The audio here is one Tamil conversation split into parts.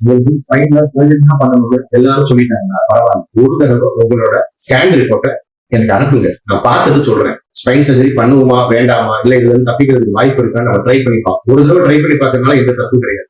உங்களுக்கு ஸ்பைன்ல சர்ஜரி தான் பண்ணணும். எல்லாரும் சொல்லிட்டாங்க. பரவாயில்ல. ஒரு தடவை உங்களோட ஸ்கேன் ரிப்போர்ட்டை எனக்கு அனுப்புங்க. நான் பார்த்துட்டு சொல்றேன். ஸ்பைன் சர்ஜரி பண்ணுவோமா வேண்டாமா? இல்ல இதுல இருந்து தப்பிக்கிறதுக்கு வாய்ப்பு இருக்கான்னு நம்ம ட்ரை பண்ணி பார்ப்போம். ஒரு தடவை ட்ரை பண்ணி பார்க்கறதுனால எந்த தப்பு கிடையாது.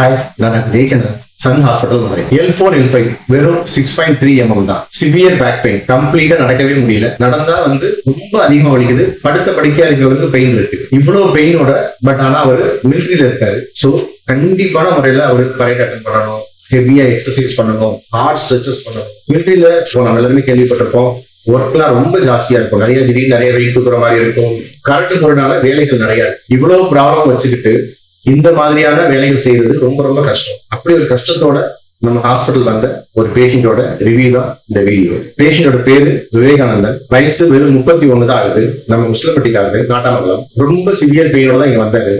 ஹாய் நான் Jayachandran. Sun hospital Madurai. L four L five வெறும் சிக்ஸ் பாயிண்ட் த்ரீ எம்எம் தான். சிவியர் பேக் பெயின் கம்ப்ளீட்டா நடக்கவே முடியல. நடந்தா வந்து ரொம்ப அதிகமா வலிக்குது. படுத்த படிக்காதவங்களுக்கு பெயின் இருக்கு. இவ்வளவு பெயினோட பட் ஆனா அவர் மிலிட்ரியில இருக்காரு. ஸோ கண்டிப்பான முறையில அவருக்கு பறைய அட்டன் பண்ணணும். ஹெவியா எக்ஸசைஸ் பண்ணணும். ஹார்ட் ஸ்ட்ரெச்சஸ் பண்ணணும். மிலிட்ரியில நம்ம எல்லாருமே கேள்விப்பட்டிருப்போம். ஒர்க்லாம் ரொம்ப ஜாஸ்தியா இருக்கும். நிறைய திடீர்னு நிறைய வெயிட் தூக்குற மாதிரி இருக்கும். கரண்ட் போறதுனால வேலைகள் நிறைய இருக்கு. இவ்வளவு ப்ராப்ளம் வச்சுக்கிட்டு இந்த மாதிரியான வேலைகள் செய்யறது ரொம்ப ரொம்ப கஷ்டம். அப்படி ஒரு கஷ்டத்தோட நம்ம ஹாஸ்பிட்டல் வந்த ஒரு பேஷண்டோட ரிவ்யூ தான் இந்த வீடியோ பேஷண்டோட பேரு விவேகானந்தன். வயசு வெறும் முப்பத்தி ஒண்ணு தான் ஆகுது. நம்ம முஸ்லப்பட்டிக்காரரு நாட்டாமங்கலம் ரொம்ப சிவியர் பெயினோட தான் இங்க வந்தாரு.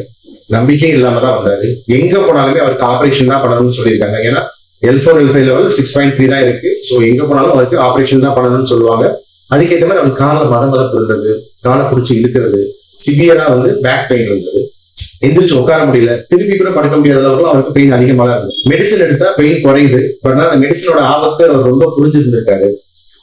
நம்பிக்கை இல்லாம தான் வந்தாரு. எங்க போனாலுமே அவருக்கு ஆபரேஷன் தான் பண்ணணும்னு சொல்லியிருக்காங்க. ஏன்னா L four L five level six point three தான் இருக்கு. ஸோ எங்க போனாலும் அவருக்கு ஆபரேஷன் தான் பண்ணணும்னு சொல்லுவாங்க. அதுக்கேற்ற மாதிரி அவருக்கு கால மதம் மதம் இருந்தது காலை பிடிச்சி இழுக்கிறது சிவியரா வந்து பேக் பெயின் இருந்தது. எந்திரிச்சு உட்கார முடியல. திருப்பி கூட படுக்க முடியாத அளவுக்கு அவருக்கு பெயின் அதிகமா இருக்கும் மெடிசன் எடுத்தா பெயின் குறையுது. பட் அந்த மெடிசனோட ஆபத்தை அவர் ரொம்ப புரிஞ்சிருந்திருக்காரு.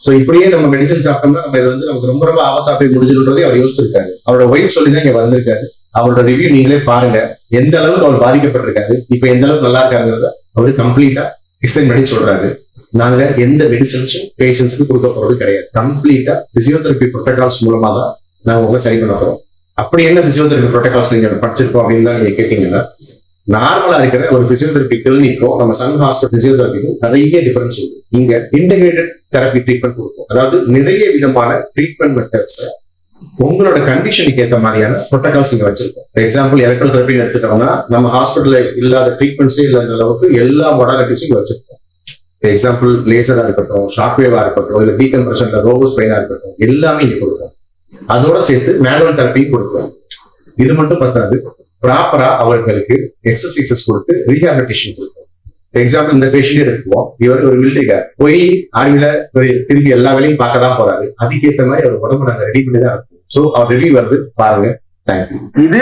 சோ இப்படியே நம்ம மெடிசன் சாப்பிட்டோம்னா நம்ம இது வந்து நமக்கு ரொம்ப ரொம்ப ஆபத்தா போய் முடிஞ்சிருன்றதே அவர் யோசிச்சிருக்காரு. அவரோட ஒய்ஃப் சொல்லி தான் இங்க வந்திருக்காரு. அவரோட ரிவ்யூ நீங்களே பாருங்க. எந்த அளவுக்கு அவர் பாதிக்கப்பட்டிருக்காரு. இப்ப எந்த அளவுக்கு நல்லா இருக்காங்கிறத அவரு கம்ப்ளீட்டா எக்ஸ்பிளைன் பண்ணி சொல்றாரு. நாங்க எந்த மெடிசன்ஸும் பேஷன்ஸுக்கு கொடுக்க போறது கிடையாது. கம்ப்ளீட்டா பிசியோதெரபி ப்ரோட்டோகால்ஸ் மூலமா தான் நாங்க உங்களை சரி பண்ண போறோம். அப்படி என்ன பிசியோதெரபி ப்ரோட்டோகால்ஸ் நீங்க படிச்சிருக்கோம் அப்படின்னு தான் நீங்க கேட்டீங்கன்னா நார்மலா இருக்கிற ஒரு பிசியோதெரபி கிளினிக்கும் நம்ம சன் ஹாஸ்பிட்டல் பிசியோதெரபிக்கும் நிறைய டிஃபரன்ஸ் இருக்கு இங்க இன்டகிரேட்டட் தெரப்பி ட்ரீட்மெண்ட் கொடுக்கும். அதாவது நிறைய விதமான ட்ரீட்மெண்ட் மெத்தட்ஸ் உங்களோட கண்டிஷனுக்கு ஏற்ற மாதிரியான ப்ரோட்டோகால்ஸ் இங்க வச்சிருக்கோம். எக்ஸாம்பிள் எலக்ட்ரல் தெரப்பின்னு எடுத்துட்டோம்னா நம்ம ஹாஸ்பிட்டல்ல இல்லாத ட்ரீட்மெண்ட்ஸே இல்லாத அளவுக்கு எல்லா மொடாலிட்டிஸும் இங்க வச்சிருக்கோம். எக்ஸாம்பிள் லேசரா இருக்கட்டும் ஷார்ட் வேவா இருக்கட்டும் இல்ல டீகம்ப்ரஷன்ல ரோபோ ஸ்பெயினா இருக்கட்டும் எல்லாமே இங்க கொடுக்கும். அதோட சேர்த்து மேனுவல் தெரப்பியும் கொடுக்குறாங்க. இது மட்டும் பத்தாது ப்ராப்பரா அவர்களுக்கு எக்ஸசைசஸ் கொடுத்து ரீஹாபிலிட்டேஷன் கொடுக்கும் எக்ஸாம்பிள் இந்த பேஷண்ட் எடுத்துக்குவோம். இவர் ஒரு மிலிட்டரிக்கார் போய் ஆர்மியில திரும்பி எல்லா வேலையும் பார்க்க தான் போறாரு. அதுக்கேற்ற மாதிரி அவர் உடம்பு நாங்க ரெடி பண்ணி தான் இருக்கும். ஸோ அவர் ரிவ்யூ வருது. பாருங்க. தேங்க்யூ இது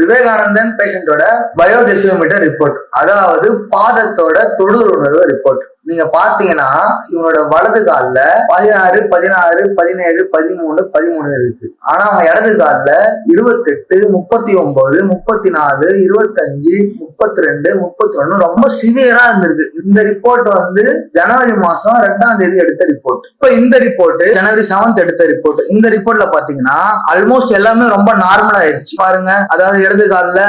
விவேகானந்தன் பேஷண்டோட பயோடெசியோமீட்டர் ரிப்போர்ட் அதாவது பாதத்தோட தொடு உணர்வு ரிப்போர்ட் நீங்க பாத்தீங்கன்னா இவனோட வலது கால்ல பதினாறு பதினாறு பதினேழு பதிமூணு பதிமூணு இருக்கு. ஆனா அவன் இடது கால்ல இருபத்தெட்டு முப்பத்தி ஒன்பது முப்பத்தி நாலு இருபத்தஞ்சு முப்பத்தி ரெண்டு முப்பத்தி ஒண்ணு ரொம்ப சிவியரா இருந்திருக்கு. இந்த ரிப்போர்ட் வந்து ஜனவரி மாசம் ரெண்டாம் தேதி எடுத்த ரிப்போர்ட் இப்ப இந்த ரிப்போர்ட் ஜனவரி செவன்த் எடுத்த ரிப்போர்ட் இந்த ரிப்போர்ட்ல பாத்தீங்கன்னா ஆல்மோஸ்ட் எல்லாமே ரொம்ப நார்மல் ஆயிருச்சு. பாருங்க அதாவது இடது கால்ல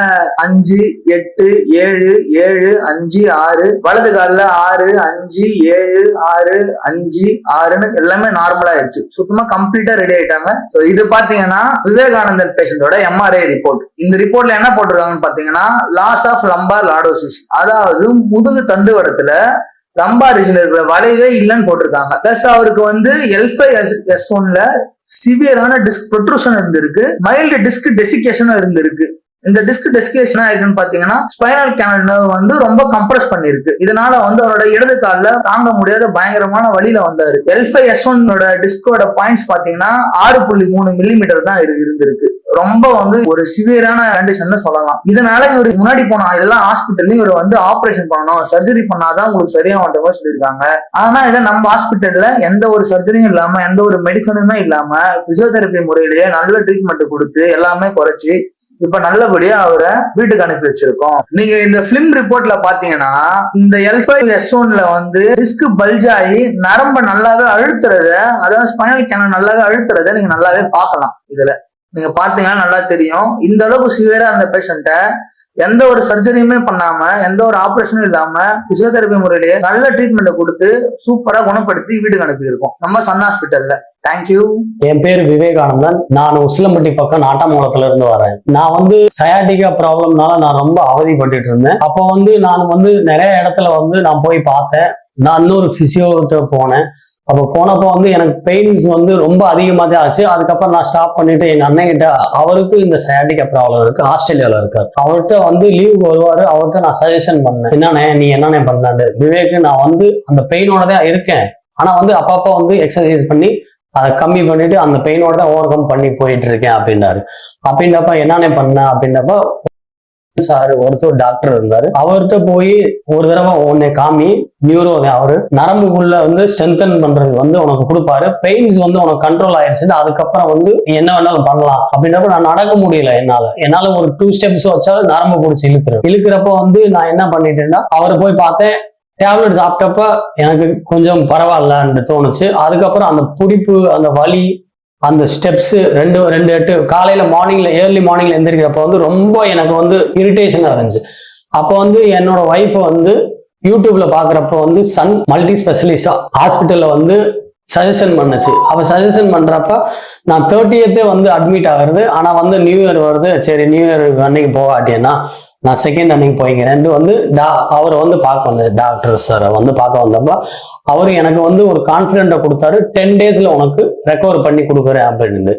அஞ்சு எட்டு ஏழு ஏழு அஞ்சு ஆறு வலது கால்ல ஆறு அஞ்சு அஞ்சு ஏழு ஆறு அஞ்சு ஆறுன்னு எல்லாமே நார்மலா ஆயிடுச்சு சுத்தமா கம்ப்ளீட்டா ரெடி ஆயிட்டாங்க. சோ இது பாத்தீங்கன்னா விவேகானந்தன் பேஷண்டோட எம்ஆர்ஐ ரிப்போர்ட் இந்த ரிப்போர்ட்ல என்ன போட்டிருக்காங்கன்னு பாத்தீங்கன்னா லாஸ் ஆஃப் லம்பார் லாடோசிஸ் அதாவது முதுகு தண்டுவடத்துல லம்பா ரீஜன் இருக்கிற வளைவே இல்லைன்னு போட்டிருக்காங்க. பிளஸ் அவருக்கு வந்து எல்ஃபை எஸ் ஒன்ல சிவியரான டிஸ்க் ப்ரொட்ரூஷன் இருந்திருக்கு. மைல்டு டிஸ்க் டெசிகேஷனும் இருந்திருக்கு. இந்த டிஸ்க் டெஸ்கேஷனா ஆயிருக்குன்னு பாத்தீங்கன்னா ஸ்பைனல் கேனல் நர்வ் வந்து ரொம்ப கம்ப்ரஸ் பண்ணிருக்கு இதனால வந்து அவரோட இடது கால்ல தாங்க முடியாத பயங்கரமான வழியில வந்தாரு. எல்ஃபை எஸ் ஒன்னோட டிஸ்கோட பாயிண்ட்ஸ் பாத்தீங்கன்னா ஆறு புள்ளி மூணு மில்லிமீட்டர் தான் இருந்திருக்கு. ரொம்ப வந்து ஒரு சிவியரான கண்டிஷன் சொல்லலாம். இதனால இவர் முன்னாடி போனா இதெல்லாம் ஹாஸ்பிட்டல்லையும் இவர் வந்து ஆபரேஷன் பண்ணணும். சர்ஜரி பண்ணாதான் உங்களுக்கு சரியாகிற மாதிரி சொல்லியிருக்காங்க. ஆனா இதை நம்ம ஹாஸ்பிட்டல்ல எந்த ஒரு சர்ஜரியும் இல்லாம எந்த ஒரு மெடிசனுமே இல்லாம பிசியோதெரபி முறையிலேயே நல்ல ட்ரீட்மெண்ட் கொடுத்து எல்லாமே குறைச்சு இப்ப நல்லபடியா அவரை வீட்டுக்கு அனுப்பி வச்சிருக்கோம். நீங்க இந்த பிலிம் ரிப்போர்ட்ல பாத்தீங்கன்னா இந்த எல் ஃபைவ் எஸ் ஒன்ல வந்து டிஸ்க் பல்ஜ் ஆகி நரம்ப நல்லாவே அழுத்துறத அதாவது ஸ்பைனல் கேன நல்லாவே அழுத்துறத நீங்க நல்லாவே பார்க்கலாம். இதுல நீங்க பாத்தீங்கன்னா நல்லா தெரியும். இந்த அளவுக்கு சிவியரா அந்த பேஷண்ட்டை எந்த ஒரு சர்ஜரியுமே பண்ணாம எந்த ஒரு ஆபரேஷனும் இல்லாம பிசியோதெரபி முறையிலேயே நல்ல ட்ரீட்மெண்ட் கொடுத்து சூப்பரா குணப்படுத்தி வீட்டுக்கு அனுப்பியிருக்கோம் நம்ம சன் ஹாஸ்பிட்டல்ல தேங்க்யூ என் பேர் விவேகானந்தன். நான் உசிலம்பட்டி பக்கம் நாட்டாமங்கலத்துல இருந்து வரேன். நான் வந்து சயாட்டிகா ப்ராப்ளம்னால நான் ரொம்ப அவதிப்பட்டு இருந்தேன் அப்போ வந்து நான் வந்து நிறைய இடத்துல வந்து நான் போய் பார்த்தேன். நான் இன்னொரு பிசியோட்ட போனேன். அப்போ போனப்போ வந்து எனக்கு பெயின்ஸ் வந்து ரொம்ப அதிகமாக தான் ஆச்சு. அதுக்கப்புறம் நான் ஸ்டாப் பண்ணிட்டு எங்கள் அண்ணன் கிட்ட அவருக்கு இந்த சயாட்டிக் ப்ராப்ளம் இருக்கு. ஆஸ்திரேலியாவில் இருக்கார். அவர்கிட்ட வந்து லீவுக்கு வருவார். அவர்கிட்ட நான் சஜஷன் பண்ணேன். என்னண்ணே நீ என்னண்ணே பண்ணாண்டு விவேக் நான் வந்து அந்த பெயினோட தான் இருக்கேன். ஆனால் வந்து அப்பப்போ வந்து எக்ஸசைஸ் பண்ணி அதை கம்மி பண்ணிட்டு அந்த பெயினோட தான் ஓவர் கம் பண்ணி போயிட்டு இருக்கேன் அப்படின்னாரு. அப்படின்றப்ப என்னண்ணே பண்ண? அப்படின்றப்ப சார் ஒருத்தர் டாக்டர் இருந்தாரு. அவர்கிட்ட போய் ஒரு தடவை உன்னை காமி நியூரோ அவரு நரம்புக்குள்ள வந்து ஸ்ட்ரென்தன் பண்றது வந்து உனக்கு கொடுப்பாரு. பெயின்ஸ் வந்து உனக்கு கண்ட்ரோல் ஆயிடுச்சு அதுக்கப்புறம் வந்து என்ன வேணாலும் பண்ணலாம். அப்படின்றப்ப நான் நடக்க முடியல என்னால. என்னால ஒரு டூ ஸ்டெப்ஸ் வச்சாலும் நரம்பு பிடிச்சி இழுத்துரும் இழுக்கிறப்ப வந்து நான் என்ன பண்ணிட்டேன்னா அவரை போய் பார்த்தேன். டேப்லெட் சாப்பிட்டப்ப எனக்கு கொஞ்சம் பரவாயில்லன்னு தோணுச்சு. அதுக்கப்புறம் அந்த பிடிப்பு அந்த வலி அந்த ஸ்டெப்ஸு ரெண்டு ரெண்டு எட்டு காலையில் மார்னிங்கில் ஏர்லி மார்னிங்ல எந்திரிக்கிறப்ப வந்து ரொம்ப எனக்கு வந்து இரிட்டேஷனாக இருந்துச்சு. அப்போ வந்து என்னோட ஒய்ஃப் வந்து யூடியூப்ல பாக்குறப்ப வந்து சன் மல்டி ஸ்பெஷலிஸ்டா ஹாஸ்பிட்டல்ல வந்து சஜஷன் பண்ணுச்சு. அவ சஜஷன் பண்றப்ப நான் தேர்ட்டியத்தே வந்து அட்மிட் ஆகுறது ஆனா வந்து நியூ இயர் வருது சரி நியூ இயர் அன்னைக்கு போகாட்டியன்னா நான் செகண்ட் அன்னைக்கு போய்க்கிறேன்ட்டு வந்து டா அவரை வந்து பார்க்க வந்தேன் டாக்டர் சாரை வந்து பார்க்க வந்தப்ப அவர் எனக்கு வந்து ஒரு கான்ஃபிடென்ட்டை கொடுத்தாரு. டென் டேஸில் உனக்கு ரெக்கவர் பண்ணி கொடுக்குறேன் அப்படின்னு.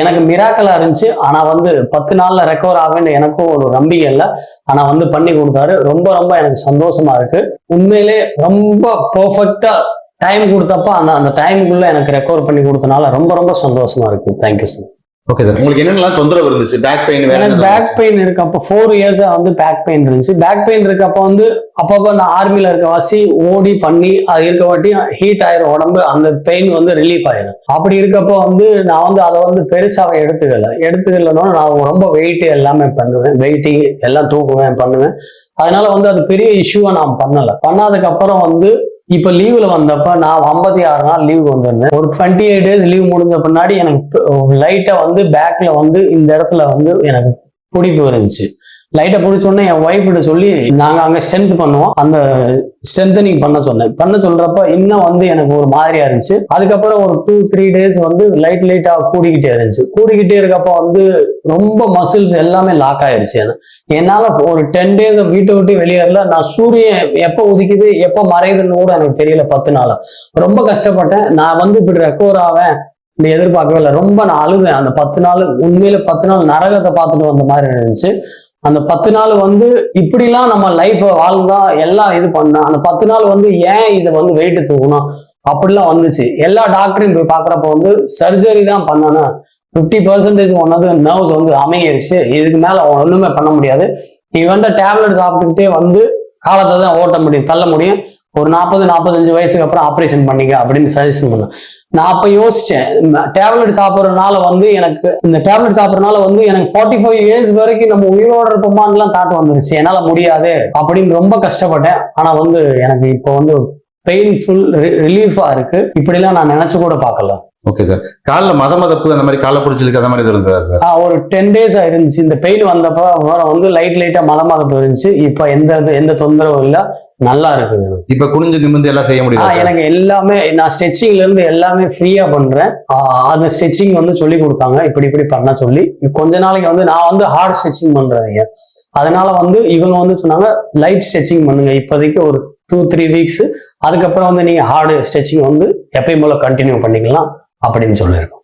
எனக்கு மிராக்கலாக இருந்துச்சு. ஆனால் வந்து பத்து நாளில் ரெக்கவர் ஆகுன்னு எனக்கும் ஒரு நம்பிக்கை இல்லை. ஆனால் வந்து பண்ணி கொடுத்தாரு. ரொம்ப ரொம்ப எனக்கு சந்தோஷமா இருக்கு. உண்மையிலே ரொம்ப பர்ஃபெக்டாக டைம் கொடுத்தப்ப அந்த அந்த டைமுக்குள்ளே எனக்கு ரெக்கவர் பண்ணி கொடுத்தனால ரொம்ப ரொம்ப சந்தோஷமா இருக்கு. தேங்க்யூ சார் ஓகே சார் உங்களுக்கு என்னென்னலாம் தொந்தரவு இருந்துச்சு? பேக் பெயின் வேற பேக் பெயின் இருக்கப்போ ஃபோர் இயர்ஸா வந்து பேக் பெயின் இருந்துச்சு. பேக் பெயின் இருக்கப்போ வந்து அப்பப்போ நான் ஆர்மில இருக்க வாசி ஓடி பண்ணி அது இருக்க வாட்டி ஹீட் ஆயிரும். உடம்பு அந்த பெயின் வந்து ரிலீஃப் ஆயிரும். அப்படி இருக்கப்போ வந்து நான் வந்து அதை வந்து பெருசாக எடுத்துக்கல. எடுத்துக்கலன்னா நான் ரொம்ப வெயிட் எல்லாமே பண்ணுவேன். வெயிட்டிங் எல்லாம் தூக்குவேன் பண்ணுவேன். அதனால வந்து அது பெரிய இஷ்யூவை நான் பண்ணல. பண்ணாததுக்கு அப்புறம் வந்து இப்ப லீவ்ல வந்தப்ப நான் ஐம்பத்தி ஆறு நாள் லீவ் வந்திருந்தேன். ஒரு டுவெண்ட்டி எயிட் டேஸ் லீவ் முடிஞ்ச பின்னாடி எனக்கு லைட்டா வந்து பேக்ல வந்து இந்த இடத்துல வந்து எனக்கு பிடிப்பு இருந்துச்சு. லைட்டை பிடிச்ச உடனே என் ஒய்ஃப் கிட்ட சொல்லி நாங்கள் அங்கே ஸ்ட்ரென்த் பண்ணுவோம். அந்த ஸ்ட்ரென்தனிங் பண்ண சொன்னேன். பண்ண சொல்றப்ப இன்னும் வந்து எனக்கு ஒரு மாதிரியா இருந்துச்சு. அதுக்கப்புறம் ஒரு டூ த்ரீ டேஸ் வந்து லைட் லைட்டா கூடிக்கிட்டே இருந்துச்சு. கூடிக்கிட்டே இருக்கப்ப வந்து ரொம்ப மசில்ஸ் எல்லாமே லாக் ஆயிருச்சு என்னால ஒரு டென் டேஸ் வீட்டை விட்டு வெளியேறல நான் சூரியன் எப்போ உதிக்குது எப்போ மறையுதுன்னு கூட எனக்கு தெரியல பத்து நாளா. ரொம்ப கஷ்டப்பட்டேன். நான் வந்து இப்படி ரெக்கவர் ஆவேன். இந்த எதிர்பார்க்கவே இல்லை. ரொம்ப நான் அழுதேன். அந்த பத்து நாள் உண்மையில பத்து நாள் நரகத்தை பார்த்துட்டு வந்த மாதிரி இருந்துச்சு. அந்த பத்து நாள் வந்து இப்படிலாம் நம்ம லைஃப்பை வாழ்ந்தா எல்லாம் இது பண்ணா அந்த பத்து நாள் வந்து ஏன் இதை வந்து வெயிட் தூக்கணும்? அப்படிலாம் வந்துச்சு. எல்லா டாக்டரையும் போய் பார்க்குறப்ப வந்து சர்ஜரி தான் பண்ணணும் ஃபிஃப்டி பர்சன்டேஜ் ஒன்னது நர்வ்ஸ் வந்து அமையிருச்சு இதுக்கு மேலே ஒன்றுமே பண்ண முடியாது. நீ வந்து டேப்லெட் சாப்பிட்டுக்கிட்டே வந்து காலத்தை தான் ஓட்ட முடியும் தள்ள முடியும். ஒரு நாற்பது நாற்பத்தஞ்சு வயசுக்கு அப்புறம் ஆப்ரேஷன் பண்ணிக்க அப்படின்னு சஜஷன் பண்ணேன். நான் அப்போ யோசிச்சேன் டேப்லெட் சாப்பிட்றதுனால வந்து எனக்கு இந்த டேப்லெட் சாப்பிட்றதுனால வந்து எனக்கு ஃபார்ட்டி ஃபைவ் இயர்ஸ் வரைக்கும் நம்ம உயிரோட இருப்போமான்லாம் தாட் வந்துருச்சு. என்னால் முடியாது அப்படின்னு ரொம்ப கஷ்டப்பட்டேன். ஆனால் வந்து எனக்கு இப்போ வந்து பெயின்ஃபுல் ரிலீஃபாக இருக்கு. இப்படிலாம் நான் நினச்சி கூட பார்க்கல. ஓகே சார் காலில் மத மதப்பு அந்த மாதிரி காலை பிடிச்சிருக்கு அந்த மாதிரி இருந்ததா சார் ஒரு டென் டேஸ் இருந்துச்சு. இந்த பெயின் வந்தப்ப அப்புறம் வந்து லைட் லைட்டா மலமாக இருந்துச்சு. இப்போ எந்த எந்த தொந்தரவும் இல்லை. நல்லா இருக்குது இப்ப குனிஞ்சு நிமிந்து எல்லாம் செய்ய சார் எனக்கு எல்லாமே நான் ஸ்டிச்சிங்ல இருந்து எல்லாமே ஃப்ரீயா பண்றேன். அந்த ஸ்டிச்சிங் வந்து சொல்லி கொடுத்தாங்க. இப்படி இப்படி பண்ண சொல்லி. கொஞ்ச நாளைக்கு வந்து நான் வந்து ஹார்ட் ஸ்டிச்சிங் பண்றேன் அதனால வந்து இவங்க வந்து சொன்னாங்க லைட் ஸ்டிச்சிங் பண்ணுங்க. இப்போதைக்கு ஒரு டூ த்ரீ வீக்ஸ் அதுக்கப்புறம் வந்து நீங்க ஹார்டு ஸ்டிச்சிங் வந்து எப்பயும் போல கண்டினியூ பண்ணிக்கலாம். அப்படின்னு சொல்லியிருக்கோம்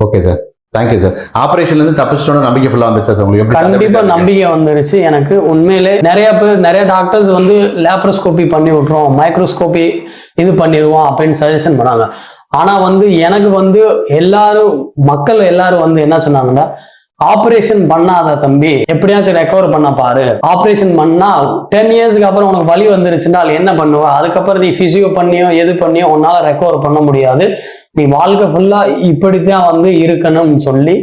okay sir thank you sir ஆபரேஷன்ல இருந்து தப்பிச்சிட்டோம் நம்பிக்கை ஃபுல்லா வந்துச்சா சார் உங்களுக்கு எப்படி சார்? கண்டிப்பா எப்படி சார் நம்பிக்கை வந்துருச்சு. எனக்கு உண்மையிலே நிறைய பேர் நிறைய டாக்டர்ஸ் வந்து லேப்ரோஸ்கோபி பண்ணி விட்டுருவோம் மைக்ரோஸ்கோபி இது பண்ணிடுவோம் அப்படின்னு சஜஷன் பண்ணாங்க. ஆனா வந்து எனக்கு வந்து எல்லாரும் மக்கள் எல்லாரும் வந்து என்ன சொன்னாங்கன்னா ஆப்ரேஷன் பண்ணாத தம்பி. எப்படியாச்சும் ரெக்கவர் பண்ண பாரு. ஆப்ரேஷன் பண்ணா டென் இயர்ஸ்க்கு அப்புறம் உனக்கு வலி வந்துருச்சுன்னா என்ன பண்ணுவ? அதுக்கப்புறம் நீ பிசியோ பண்ணியோ எது பண்ணியோ உன்னால ரெக்கவர் பண்ண முடியாது. நீ வாழ்க்கை ஃபுல்லா இப்படித்தான் வந்து இருக்கணும்னு சொல்லி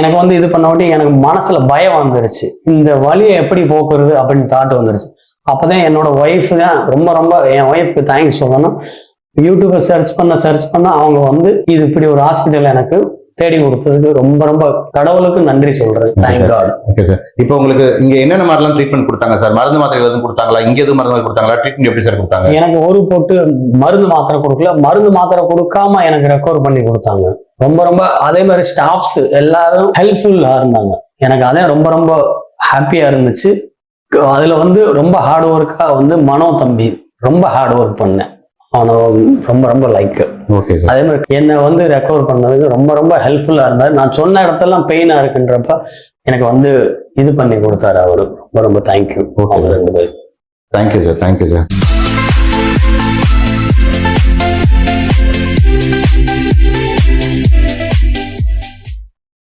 எனக்கு வந்து இது பண்ண எனக்கு மனசுல பயம் வந்துருச்சு. இந்த வலியை எப்படி போக்குறது அப்படின்னு தாட் வந்துருச்சு. அப்பதான் என்னோட ஒய்ஃப் தான் ரொம்ப ரொம்ப என் ஒய்ஃப்க்கு தேங்க்ஸ் சொல்லணும். யூடியூப்பை சர்ச் பண்ண சர்ச் பண்ண அவங்க வந்து இது இப்படி ஒரு ஹாஸ்பிட்டல் எனக்கு தேடி கொடுத்ததுக்கு ரொம்ப ரொம்ப கடவுளுக்கு நன்றி சொல்றேன் ஓகே சார் இப்போ உங்களுக்கு இங்க என்னென்ன மாதிரிலாம் ட்ரீட்மெண்ட் கொடுத்தாங்க சார் மருந்து மாத்திரைகள் எதுவும் கொடுத்தாங்களா? இங்க எதுவும் மருந்து கொடுத்தாங்களா? ட்ரீட்மெண்ட் எப்படி சார் கொடுத்தாங்க? எனக்கு ஒரு போட்டு மருந்து மாத்திரை கொடுக்கல. மருந்து மாத்திரை கொடுக்காம எனக்கு ரெக்கவர் பண்ணி கொடுத்தாங்க. ரொம்ப ரொம்ப அதே மாதிரி ஸ்டாஃப்ஸ் எல்லாரும் ஹெல்ப்ஃபுல்லா இருந்தாங்க. எனக்கு அதே ரொம்ப ரொம்ப ஹாப்பியா இருந்துச்சு. அதுல வந்து ரொம்ப ஹார்ட் ஒர்க்கா வந்து மனோ தம்பி ரொம்ப ஹார்ட் ஒர்க் பண்ணேன். அவனை ரொம்ப ரொம்ப லைக் ஓகே சார் அதே மாதிரி என்னை வந்து ரெக்கவர் பண்ணதுக்கு ரொம்ப ரொம்ப ஹெல்ப்ஃபுல்லா இருந்தார். நான் சொன்ன இடத்தெல்லாம் பெயினா இருக்குன்றப்ப எனக்கு வந்து இது பண்ணி கொடுத்தாரு அவரு. ரொம்ப ரொம்ப தேங்க்யூ அவங்க sir. ரெண்டு பேரும் தேங்க்யூ சார் தேங்க்யூ சார்